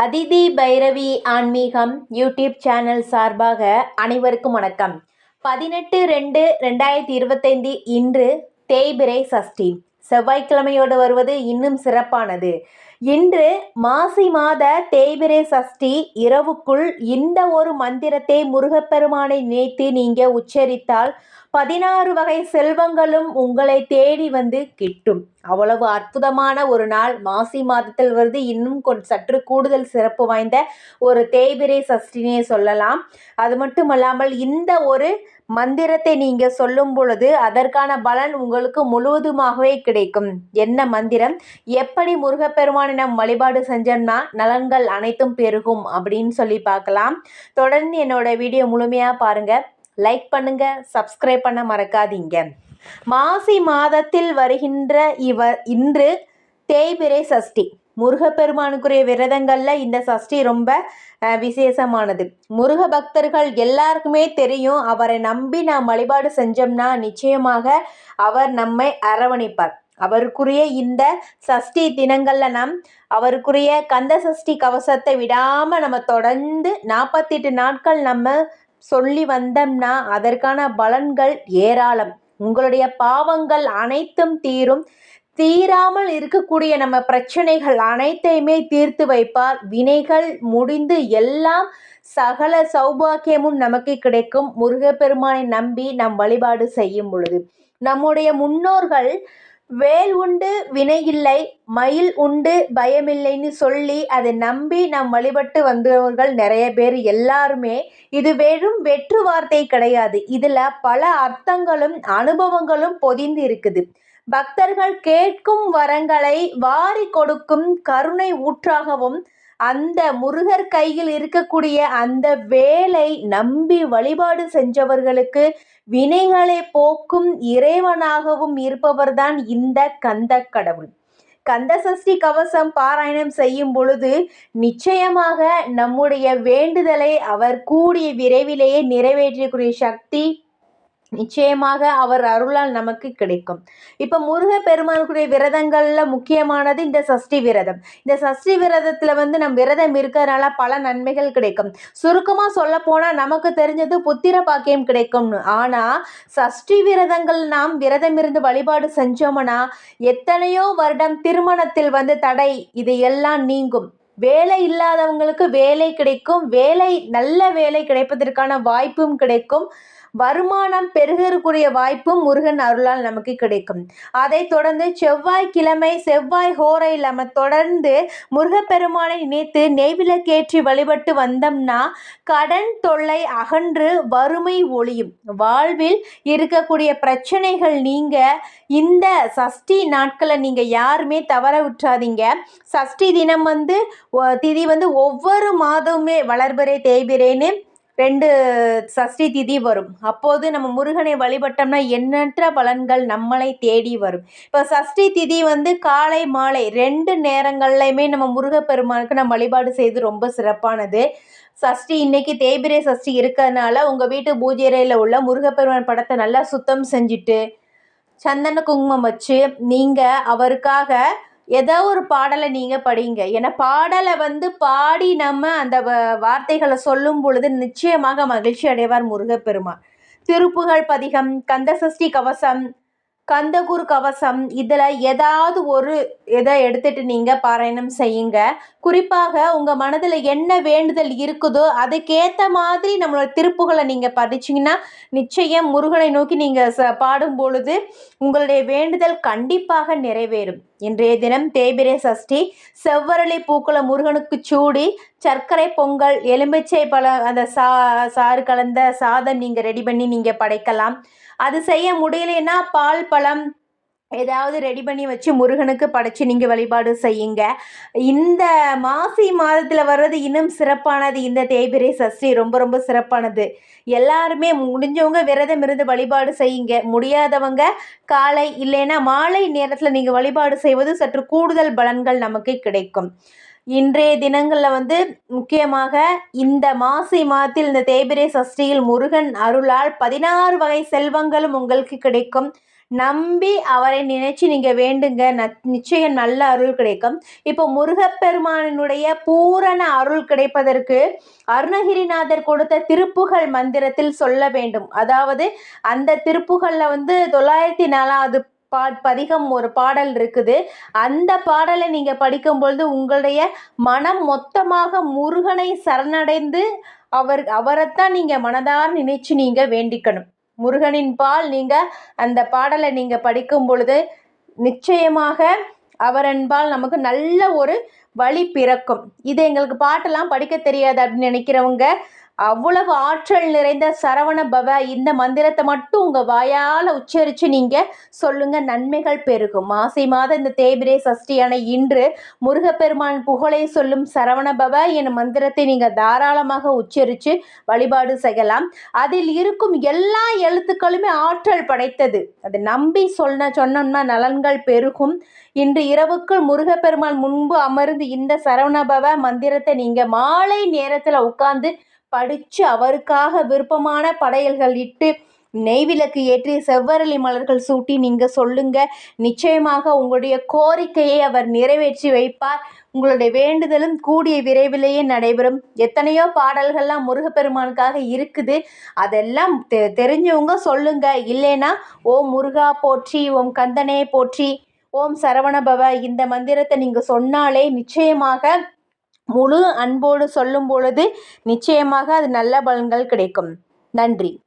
அதிதி பைரவி ஆன்மீகம் YouTube channel சார்பாக அனைவருக்கும் வணக்கம். பதினெட்டு ரெண்டு ரெண்டாயிரத்தி இருபத்தைந்து இன்று தேய்பிரை சஷ்டி. செவ்வாய்க்கிழமையோடு வருவது இன்னும் சிறப்பானது. இன்று மாசி மாத தேய்பிரை சஷ்டி இரவுக்குள் இந்த ஒரு மந்திரத்தை முருகப்பெருமானை நினைத்து நீங்க உச்சரித்தால் பதினாறு வகை செல்வங்களும் உங்களை தேடி வந்து கிட்டும். அவ்வளவு அற்புதமான ஒரு நாள் மாசி மாதத்தில் வருது. இன்னும் கொஞ்சம் சற்று கூடுதல் சிறப்பு வாய்ந்த ஒரு தேய்பிரை சஷ்டினே சொல்லலாம். அது மட்டும் இல்லாமல் இந்த ஒரு மந்திரத்தை நீங்க சொல்லும் பொழுது அதற்கான பலன் உங்களுக்கு முழுவதுமாகவே கிடைக்கும். என்ன மந்திரம்? எப்படி முருகப்பெருமானை நம் வழிபாடு செஞ்சோம்னா நலன்கள் அனைத்தும் பெருகும் அப்படின்னு சொல்லி பார்க்கலாம். தொடர்ந்து என்னோட வீடியோ முழுமையாக பாருங்க. லைக் பண்ணுங்க சப்ஸ்கிரைப் பண்ண மறக்காதீங்க. மாசி மாதத்தில் வருகின்ற இவர் இன்று தேய்பிரை சஷ்டி. முருகப்பெருமானுக்குரிய விரதங்களில் இந்த சஷ்டி ரொம்ப விசேஷமானது. முருக பக்தர்கள் எல்லாருக்குமே தெரியும் அவரை நம்பி நாம் வழிபாடு செஞ்சோம்னா நிச்சயமாக அவர் நம்மை அரவணைப்பார். அவருக்குரிய இந்த சஷ்டி தினங்கள்ல நாம் அவருக்குரிய கந்த சஷ்டி கவசத்தை விடாம நம்ம தொடர்ந்து நாற்பத்தெட்டு நாட்கள் நம்ம சொல்லி வந்தோம்னா அதற்கான பலன்கள் ஏராளம். உங்களுடைய பாவங்கள் அனைத்தும் தீரும். தீராமல் இருக்கக்கூடிய நம்ம பிரச்சனைகள் அனைத்தையுமே தீர்த்து வைப்பார். வினைகள் முடிந்து எல்லாம் சகல சௌபாக்கியமும் நமக்கு கிடைக்கும். முருகப்பெருமானை நம்பி நம் வழிபாடு செய்யும் பொழுது. நம்முடைய முன்னோர்கள் வேல் உண்டு வினை இல்லை மயில் உண்டு பயமில்லைன்னு சொல்லி அதை நம்பி நாம் வழிபட்டு வந்தவர்கள் நிறைய பேர் எல்லாருமே. இது வெறும் வெற்று வார்த்தை கிடையாது. இதில் பல அர்த்தங்களும் அனுபவங்களும் பொதிந்து இருக்குது. பக்தர்கள் கேட்கும் வரங்களை வாரி கொடுக்கும் கருணை ஊற்றாகவும் அந்த முருகர் கையில் இருக்கக்கூடிய அந்த வேலை நம்பி வழிபாடு செஞ்சவர்களுக்கு வினைகளை போக்கும் இறைவனாகவும் இருப்பவர்தான் இந்த கந்த கடவுள். கந்த சஷ்டி கவசம் பாராயணம் செய்யும் பொழுது நிச்சயமாக நம்முடைய வேண்டுதலை அவர் கூடிய விரைவிலேயே நிறைவேற்றக்கூடிய சக்தி நிச்சயமாக அவர் அருளால் நமக்கு கிடைக்கும். இப்போ முருக பெருமானுக்குரிய விரதங்களில் முக்கியமானது இந்த சஷ்டி விரதம். இந்த சஷ்டி விரதத்தில் வந்து நம் விரதம் இருக்கிறதுனால பல நன்மைகள் கிடைக்கும். சுருக்கமாக சொல்ல போனால் நமக்கு தெரிஞ்சது புத்திர பாக்கியம் கிடைக்கும்னு ஆனால் சஷ்டி விரதங்கள் நாம் விரதம் இருந்து வழிபாடு செஞ்சோம்னா எத்தனையோ வருடம் திருமணத்தில் வந்து தடை இது எல்லாம் நீங்கும். வேலை இல்லாதவங்களுக்கு வேலை கிடைக்கும். வேலை நல்ல வேலை கிடைப்பதற்கான வாய்ப்பும் கிடைக்கும். வருமானம் பெருகக்கூடிய வாய்ப்பும் முருகன் அருளால் நமக்கு கிடைக்கும். அதைத் தொடர்ந்து செவ்வாய் கிழமை செவ்வாய் ஹோரை நம்ம தொடர்ந்து முருகப்பெருமானை நினைத்து நெய்விளக்கேற்றி வழிபட்டு வந்தோம்னா கடன் தொல்லை அகன்று வறுமை ஒளியும் வாழ்வில் இருக்கக்கூடிய பிரச்சனைகள் நீங்க இந்த சஷ்டி நாட்களை நீங்கள் யாருமே தவற விட்டுறாதீங்க. சஷ்டி தினம் வந்து திதி வந்து ஒவ்வொரு மாதமுமே வளர்பிறை தேய்பிறைன்னு ரெண்டு சஷ்டி திதி வரும். அப்போது நம்ம முருகனை வழிபட்டோம்னா எண்ணற்ற பலன்கள் நம்மளை தேடி வரும். இப்போ சஷ்டி திதி வந்து காலை மாலை ரெண்டு நேரங்கள்லையுமே நம்ம முருகப்பெருமானுக்கு நம்ம வழிபாடு செய்து ரொம்ப சிறப்பானது. சஷ்டி இன்னைக்கு தேய்பிரை சஷ்டி இருக்கிறதுனால உங்கள் வீட்டு பூஜை அறையில் உள்ள முருகப்பெருமான் படத்தை நல்லா சுத்தம் செஞ்சுட்டு சந்தன குங்குமம் வச்சு நீங்கள் அவருக்காக ஏதோ ஒரு பாடலை நீங்கள் படிங்க. ஏன்னா பாடலை வந்து பாடி நம்ம அந்த வ- வார்த்தைகளை சொல்லும் பொழுது நிச்சயமாக மகிழ்ச்சி அடைவார் முருகப்பெருமான். திருப்புகழ் பதிகம் கந்தசஷ்டி கவசம் கந்தகுரு கவசம் இதில் ஏதாவது ஒரு இதை எடுத்துட்டு நீங்கள் பாராயணம் செய்யுங்க. குறிப்பாக உங்கள் மனதில் என்ன வேண்டுதல் இருக்குதோ அதுக்கேற்ற மாதிரி நம்மளோட திருப்புகளை நீங்கள் படிச்சிங்கன்னா நிச்சயம் முருகனை நோக்கி நீங்கள் ச பாடும் பொழுது உங்களுடைய வேண்டுதல் கண்டிப்பாக நிறைவேறும். இன்றைய தினம் தேய்பிரை சஷ்டி செவ்வரளி பூக்களை முருகனுக்கு சூடி சர்க்கரை பொங்கல் எலுமிச்சை பழம் அந்த சா சாறு கலந்த சாதம் நீங்கள் ரெடி பண்ணி நீங்கள் படைக்கலாம். அது செய்ய முடியலைன்னா பால் பழம் ஏதாவது ரெடி பண்ணி வச்சு முருகனுக்கு படைச்சு நீங்கள் வழிபாடு செய்யுங்க. இந்த மாசி மாதத்தில் வர்றது இன்னும் சிறப்பானது. இந்த தேய்பிரை சஷ்டி ரொம்ப ரொம்ப சிறப்பானது. எல்லாருமே முடிஞ்சவங்க விரதம் இருந்து வழிபாடு செய்யுங்க. முடியாதவங்க காலை இல்லைன்னா மாலை நேரத்தில் நீங்கள் வழிபாடு செய்வது சற்று கூடுதல் பலன்கள் நமக்கு கிடைக்கும். இன்றைய தினங்களில் வந்து முக்கியமாக இந்த மாசி மாதத்தில் இந்த தேய்பிரை சஷ்டியில் முருகன் அருளால் பதினாறு வகை செல்வங்களும் உங்களுக்கு கிடைக்கும். நம்பி அவரை நினைச்சு நீங்கள் வேண்டுங்க. ந நிச்சயம் நல்ல அருள் கிடைக்கும். இப்போ முருகப்பெருமானினுடைய பூரண அருள் கிடைப்பதற்கு அருணகிரிநாதர் கொடுத்த திருப்புகழ் மந்திரத்தில் சொல்ல வேண்டும். அதாவது அந்த திருப்புகளில் வந்து தொள்ளாயிரத்தி நாலாவது பா பதிகம் ஒரு பாடல் இருக்குது. அந்த பாடலை நீங்கள் படிக்கும்பொழுது உங்களுடைய மனம் மொத்தமாக முருகனை சரணடைந்து அவர் அவரைத்தான் நீங்கள் மனதார் நினைச்சு நீங்கள் வேண்டிக்கணும். முருகனின் பால் நீங்கள் அந்த பாடலை நீங்கள் படிக்கும் பொழுது நிச்சயமாக அவரன்பால் நமக்கு நல்ல ஒரு வழி பிறக்கும். இது எங்களுக்கு பாட்டெல்லாம் படிக்க தெரியாது அப்படின்னு நினைக்கிறவங்க அவ்வளவு ஆற்றல் நிறைந்த சரவண பவ இந்த மந்திரத்தை மட்டும் உங்கள் வாயால் உச்சரித்து நீங்கள் சொல்லுங்கள் நன்மைகள் பெருகும். மாசி மாதம் இந்த தேபிரே சஷ்டியான இன்று முருகப்பெருமான் புகழை சொல்லும் சரவண பவ என் மந்திரத்தை நீங்கள் தாராளமாக உச்சரித்து வழிபாடு செய்யலாம். அதில் இருக்கும் எல்லா எழுத்துக்களுமே ஆற்றல் படைத்தது. அது நம்பி சொன்ன சொன்னோம்னா நலன்கள் பெருகும். இன்று இரவுக்குள் முருகப்பெருமான் முன்பு அமர்ந்து இந்த சரவணபவ மந்திரத்தை நீங்கள் மாலை நேரத்தில் உட்கார்ந்து படித்து அவருக்காக விருப்பமான படையல்கள் இட்டு நெய்விளக்கு ஏற்றி செவ்வரளி மலர்கள் சூட்டி நீங்கள் சொல்லுங்க. நிச்சயமாக உங்களுடைய கோரிக்கையை அவர் நிறைவேற்றி வைப்பார். உங்களுடைய வேண்டுதலும் கூடிய விரைவிலேயே நடைபெறும். எத்தனையோ பாடல்கள்லாம் முருகப்பெருமானுக்காக இருக்குது. அதெல்லாம் தெ தெரிஞ்சவங்க சொல்லுங்க. இல்லைன்னா ஓம் முருகா போற்றி ஓம் கந்தனே போற்றி ஓம் சரவணபவ இந்த மந்திரத்தை நீங்கள் சொன்னாலே நிச்சயமாக முழு அன்போடு சொல்லும் பொழுது நிச்சயமாக அது நல்ல பலன்கள் கிடைக்கும். நன்றி.